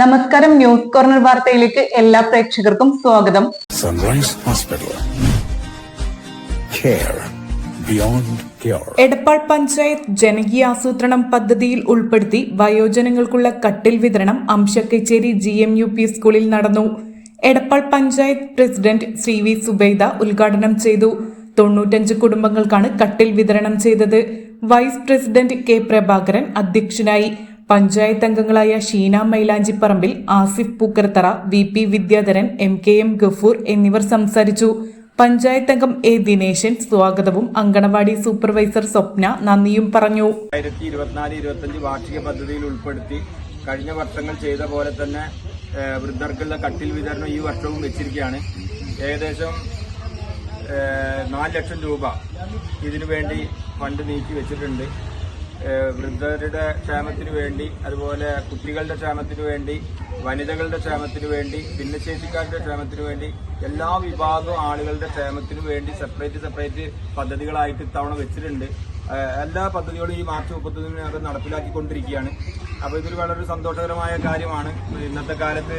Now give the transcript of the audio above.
നമസ്കാരം news corner വാർത്തയിലേക്ക് എല്ലാ പ്രേക്ഷകർക്കും സ്വാഗതം. സൺറൈസ് ഹോസ്പിറ്റൽ എടപ്പാൾ പഞ്ചായത്ത് ജനകീയ ആസൂത്രണം പദ്ധതിയിൽ ഉൾപ്പെടുത്തി വയോജനങ്ങൾക്കുള്ള കട്ടിൽ വിതരണം Amsakkachery G M U P സ്കൂളിൽ നടന്നു. എടപ്പാൾ പഞ്ചായത്ത് പ്രസിഡന്റ് ശ്രീ വി സുബൈദ ഉദ്ഘാടനം ചെയ്തു. തൊണ്ണൂറ്റഞ്ച് കുടുംബങ്ങൾക്കാണ് കട്ടിൽ വിതരണം ചെയ്തത്. വൈസ് പ്രസിഡന്റ് കെ പ്രഭാകരൻ അധ്യക്ഷനായി. പഞ്ചായത്ത് അംഗങ്ങളായ Sheena Mailanchipparambil Asif Pookkarathara V P Vidyadharan M K M Gafoor എന്നിവർ സംസാരിച്ചു. പഞ്ചായത്ത് അംഗം എ ദിനേശൻ സ്വാഗതവും അങ്കണവാടി സൂപ്പർവൈസർ സ്വപ്ന നന്ദിയും പറഞ്ഞു. രണ്ടായിരത്തി ഇരുപത്തിനാല് ഇരുപത്തഞ്ച് വാർഷിക പദ്ധതിയിൽ ഉൾപ്പെടുത്തി കഴിഞ്ഞ വർഷങ്ങൾ ചെയ്ത പോലെ തന്നെ വൃദ്ധർക്കുള്ള കട്ടിൽ വിതരണം ഈ വർഷവും വെച്ചിരിക്കുകയാണ്. ഏകദേശം നാല് ലക്ഷം രൂപ ഇതിനു വേണ്ടി ഫണ്ട് നീക്കി വെച്ചിട്ടുണ്ട്. വൃദ്ധരുടെ ക്ഷേമത്തിന് വേണ്ടി അതുപോലെ കുട്ടികളുടെ ക്ഷേമത്തിനു വേണ്ടി വനിതകളുടെ ക്ഷേമത്തിനു വേണ്ടി ഭിന്നശേഷിക്കാരുടെ ക്ഷേമത്തിനു വേണ്ടി എല്ലാ വിഭാഗം ആളുകളുടെ ക്ഷേമത്തിനു വേണ്ടി സെപ്പറേറ്റ് സെപ്പറേറ്റ് പദ്ധതികളായിട്ട് ഇത്തവണ വെച്ചിട്ടുണ്ട്. എല്ലാ പദ്ധതികളും ഈ മാർച്ച് മുപ്പത്തൊന്നിനകം നടപ്പിലാക്കിക്കൊണ്ടിരിക്കുകയാണ്. അപ്പോൾ ഇതൊരു വളരെ സന്തോഷകരമായ കാര്യമാണ്. ഇന്നത്തെ കാലത്ത്